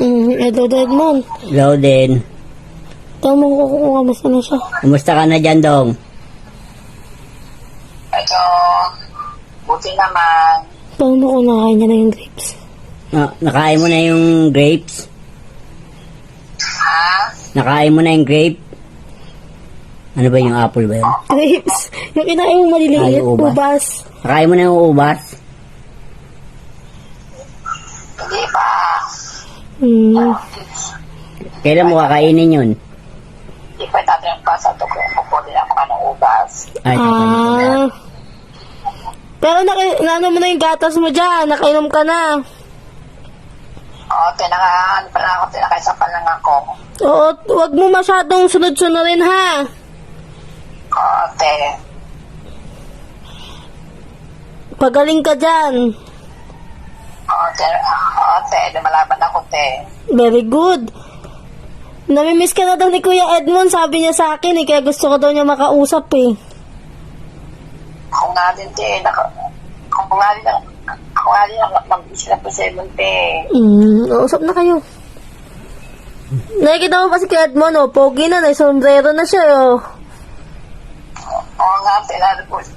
Mm, Edo Edmond. Hello din. Tama ko kung kamusta na siya. Kumusta ka na dyan, Dong? Ito, buti naman. Paano ko nakain niya na yung grapes? Ah, nakain mo na yung grapes? Ha? Nakain mo na yung grape? Ano ba yung apple ba yun? Grapes? Yung kinain mo maliliit, Ay, ubas. ubas. Nakain mo na yung ubas? Hindi pa. Hmm. Kailan mo kakainin yun? Hindi pa natin yung pasado ko. Kukunin ako ka ng ubas. Ay. Ah. Pero naki, naano mo na yung gatas mo dyan, nakainom ka na. Oo, tinaka, ano pa lang ako, tinakaisa pa lang ako. Oo, wag mo masyadong sunod-sunodin ha. Oo, te. Pagaling ka dyan. Oo, te. Oo, te. Lumalaban ako, te. Very good. Namimiss ka na daw ni Kuya Edmond, sabi niya sa akin eh, kaya gusto ko daw niya makausap eh. Ako nga din, te. Naka, ako nga din, ako nga din, mag-isip na po sa ibon, te. Hmm, usap na kayo. Nakikita mo pa si Kuya Edmond, oh, pogi na, may sombrero na siya, oh. Oo nga, te. Lalo po.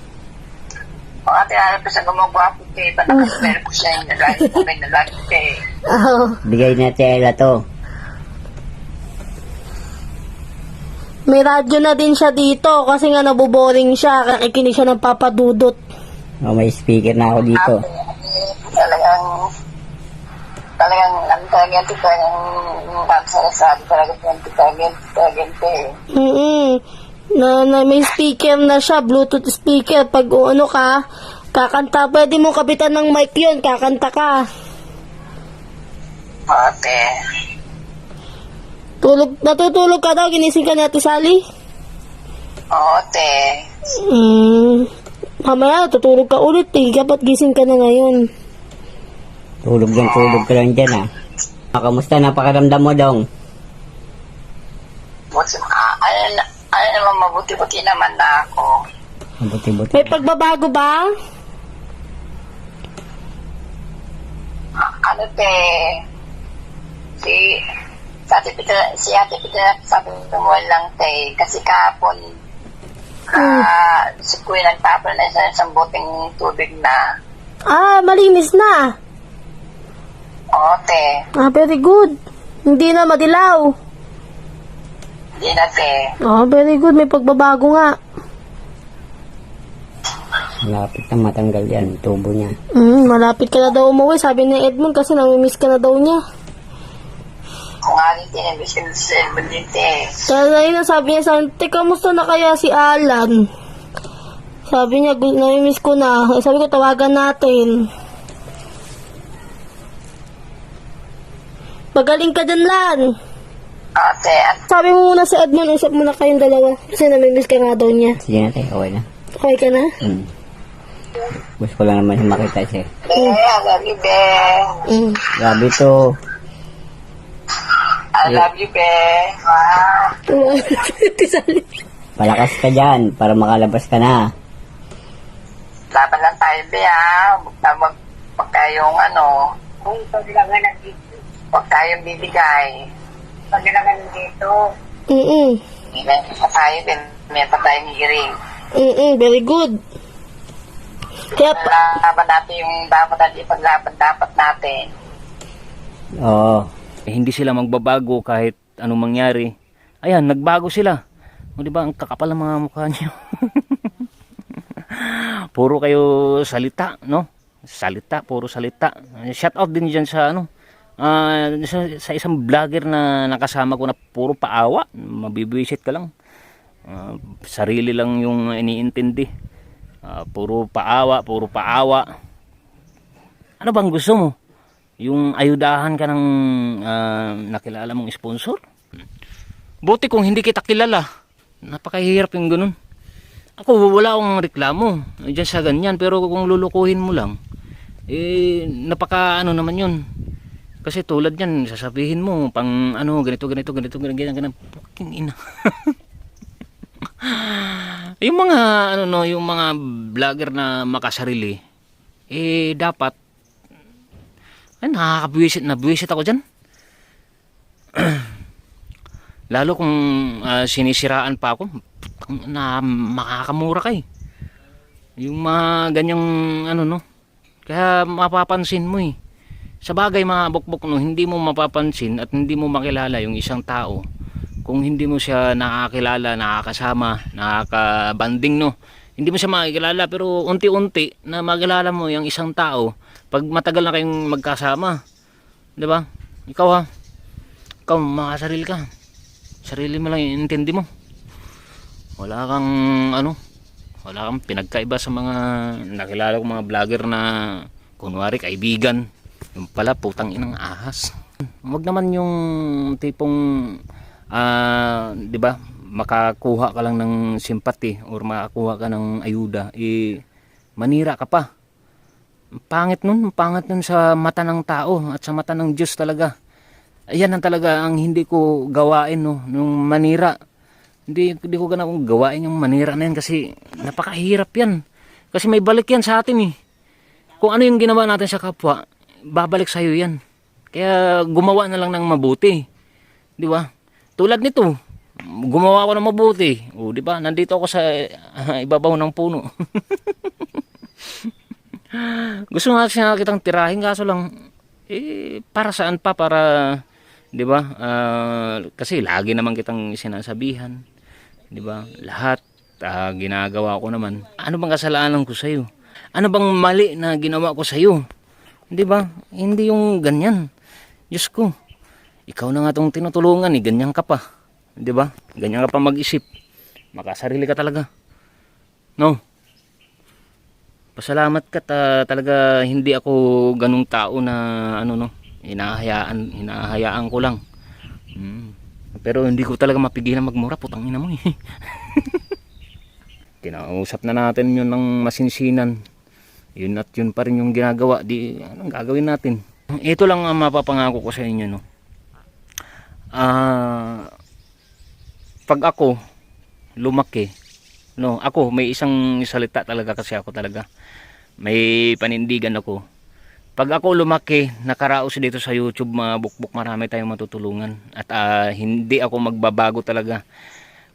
Oo nga, te. Lalo po siya gumagawa po, te. Ba't nakasipero po siya yung nalagi po, may nalagi, te. Oh. Bigay na Tela to. May radyo na din siya dito kasi nga naboboring siya, kakikinig siya ng papadudot. Oh, may speaker na ako dito. talagang talagang ang talagang talagang pagsasabi talaga yung talagang talagang te. Mm na, na may speaker na siya, Bluetooth speaker. Pag ano ka, kakanta, pwede mo kapitan ng mic yun, kakanta ka. Ate. Tulog, natutulog ka daw, ginising ka ni Ate Sally? Oo, te. Hmm, mamaya, tutulog ka ulit eh, dapat gising ka na ngayon. Tulog lang, tulog ka lang dyan, ah. Ah, Kamusta napakaramdam mo, Dong? Buti, ah, ano, ano naman mabuti-buti naman na ako. Mabuti-buti. May pagbabago ba? Ah, ano te? Si si Ate Peter, si Ate Peter sabi mo lang te, kasi kahapon ah, si Kuya nagtapon na isang, isang boteng tubig na. Ah, malinis na. Oo, te. Ah, very good. Hindi na madilaw. Hindi na, te. Ah, very good. May pagbabago nga. Malapit na matanggal yan, tubo niya. Mm, malapit ka na daw umuwi, sabi ni Edmond kasi namimiss ka na daw niya. Kung nga rin tinibis ko sa cellphone din, te. Kaya na yun, sabi niya sa akin, Teka, kamusta na kaya si Alan? Sabi niya, "Gu- namimiss ko na. Eh, Sabi ko, tawagan natin. Pagaling ka dyan, Lan. Ate, at Sabi mo muna sa Edmond, usap muna kayong dalawa. Kasi namimiss ka nga daw niya. Sige na, te, okay na. Okay ka na? Hmm. Gusto ko lang naman makita siya. Be, I love you, Be. Mm. Grabe to. I love you, Be. Wow. Tisali. Palakas ka dyan para makalabas ka na. Laban lang tayo, Be, ha? Huwag na mag, huwag tayong, ano, kung paglagan dito. Huwag tayong bibigay. Paglagan dito. Mm-mm. May pa tayo, Be. May pa tayong hearing. Mm-mm. Very good. Kaya pa, Laban natin yung dapat natin, paglaban dapat natin. Oo. Eh, hindi sila magbabago kahit anong mangyari. Ayan, nagbago sila. O di ba ang kakapal ng mga mukha niyo. puro kayo salita, no? Salita, puro salita. Shout out din diyan sa ano, ah, sa, sa isang vlogger na nakasama ko na puro paawa. Mabibwisit ka lang. Ah, sarili lang yung iniintindi. Ah, puro paawa, puro paawa. Ano bang gusto mo? Yung ayudahan ka ng ah, nakilala mong sponsor? Buti kung hindi kita kilala. Napakahirap yung ganun. Ako, wala akong reklamo dyan sa ganyan. Pero kung lulukuhin mo lang, eh, napaka ano naman yun. Kasi tulad yan, sasabihin mo, pang ano, ganito, ganito, ganito, ganito, ganito, ganito. Puking ina. yung mga, ano no, yung mga vlogger na makasarili, eh, dapat, Ay, nakakabwisit na bwisit ako dyan. Lalo kung ah, sinisiraan pa ako, na makakamura kay. Yung mga ganyang ano no. Kaya mapapansin mo eh. Sa bagay mga bukbok no, hindi mo mapapansin at hindi mo makilala yung isang tao kung hindi mo siya nakakilala, nakakasama, nakakabanding no. Hindi mo siya makikilala pero unti-unti na makilala mo yung isang tao pag matagal na kayong magkasama. 'Di ba? Ikaw ha. Ikaw makasarili ka. Sarili mo lang intindi mo. Wala kang ano, wala kang pinagkaiba sa mga nakilala kong mga vlogger na kunwari kaibigan. Yung pala putang inang ahas. Wag naman yung tipong ah, 'di ba? Makakuha ka lang ng sympathy or makakuha ka ng ayuda, eh manira ka pa. Ang pangit nun, ang pangit nun sa mata ng tao at sa mata ng Diyos talaga. Ayan ang talaga ang hindi ko gawain no, nung manira. Hindi, hindi ko ganang gawain yung manira na yan kasi napakahirap yan. Kasi may balik yan sa atin eh. Kung ano yung ginawa natin sa kapwa, babalik sa'yo yan. Kaya gumawa na lang ng mabuti. Di ba? Tulad nito, gumawa ako ng mabuti. O, di ba? Nandito ako sa ah, ibabaw ng puno. Gusto nga siya kitang tirahin kaso lang eh para saan pa para 'di ba? Ah, kasi lagi naman kitang sinasabihan. 'Di ba? Lahat ah, ginagawa ko naman. Ano bang kasalanan ko sa iyo? Ano bang mali na ginawa ko sa iyo? 'Di ba? Hindi yung ganyan. Diyos ko. Ikaw na nga tong tinutulungan eh, ganyan ka pa. 'Di ba? Ganyan ka pa mag-isip. Makasarili ka talaga. No? Pasalamat ka ta, talaga hindi ako ganung tao na ano no, hinahayaan, hinahayaan ko lang. Mm. Pero hindi ko talaga mapigilan magmura, putang ina mo eh. Kinausap na natin yun ng masinsinan. Yun at yun pa rin yung ginagawa. Di, anong gagawin natin? Ito lang ang mapapangako ko sa inyo no. Ah, pag ako lumaki, no, ako may isang salita talaga kasi ako talaga may panindigan ako. Pag ako lumaki, nakaraos dito sa YouTube, mga bukbuk, marami tayong matutulungan. At ah, hindi ako magbabago talaga.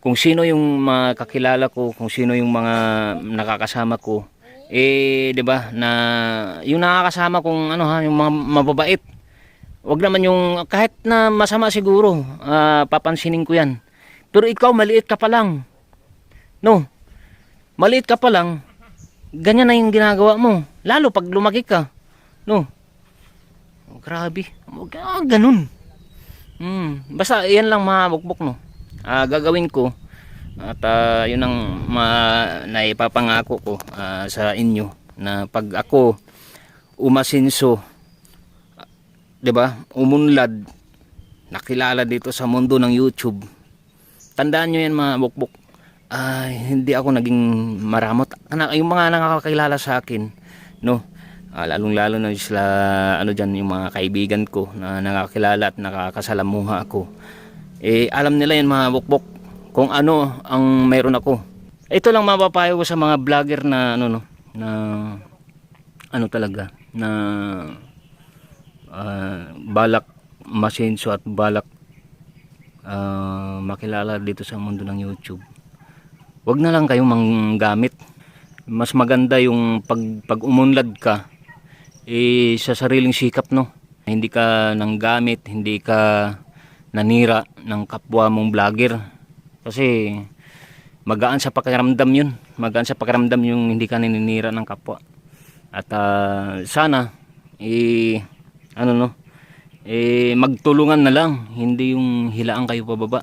Kung sino yung mga kakilala ko, kung sino yung mga nakakasama ko, eh, 'di ba, na yung nakakasama kong ano ha, yung mga mababait. Wag naman yung kahit na masama siguro, ah, papansinin ko 'yan. Pero ikaw maliit ka pa lang. No. Maliit ka pa lang, ganyan na yung ginagawa mo. Lalo pag lumaki ka. No. Oh, grabe. Huwag ah, ganun. Hmm. Basta yan lang mga bukbok no. Ah, gagawin ko. At ah, yun ang ma naipapangako ko ah, sa inyo na pag ako umasinso, 'di ba? Umunlad nakilala dito sa mundo ng YouTube. Tandaan nyo yan mga bukbok ay hindi ako naging maramot. Anak, yung mga nakakakilala sa akin, no, ah, lalong-lalo na sila, ano dyan, yung mga kaibigan ko na nakakilala at nakakasalamuha ako. Eh, alam nila yan mga bukbok kung ano ang mayroon ako. Ito lang mapapayo ko sa mga vlogger na, ano, no, na, ano talaga, na, ah, balak masenso at balak ah, makilala dito sa mundo ng YouTube. Wag na lang kayong manggamit. Mas maganda yung pag, pag umunlad ka eh, sa sariling sikap no? Hindi ka nang gamit hindi ka nanira ng kapwa mong vlogger kasi magaan sa pakiramdam yun. Magaan sa pakiramdam yung hindi ka naninira ng kapwa. At ah, sana eh ano no eh magtulungan na lang. Hindi yung hilaan kayo pababa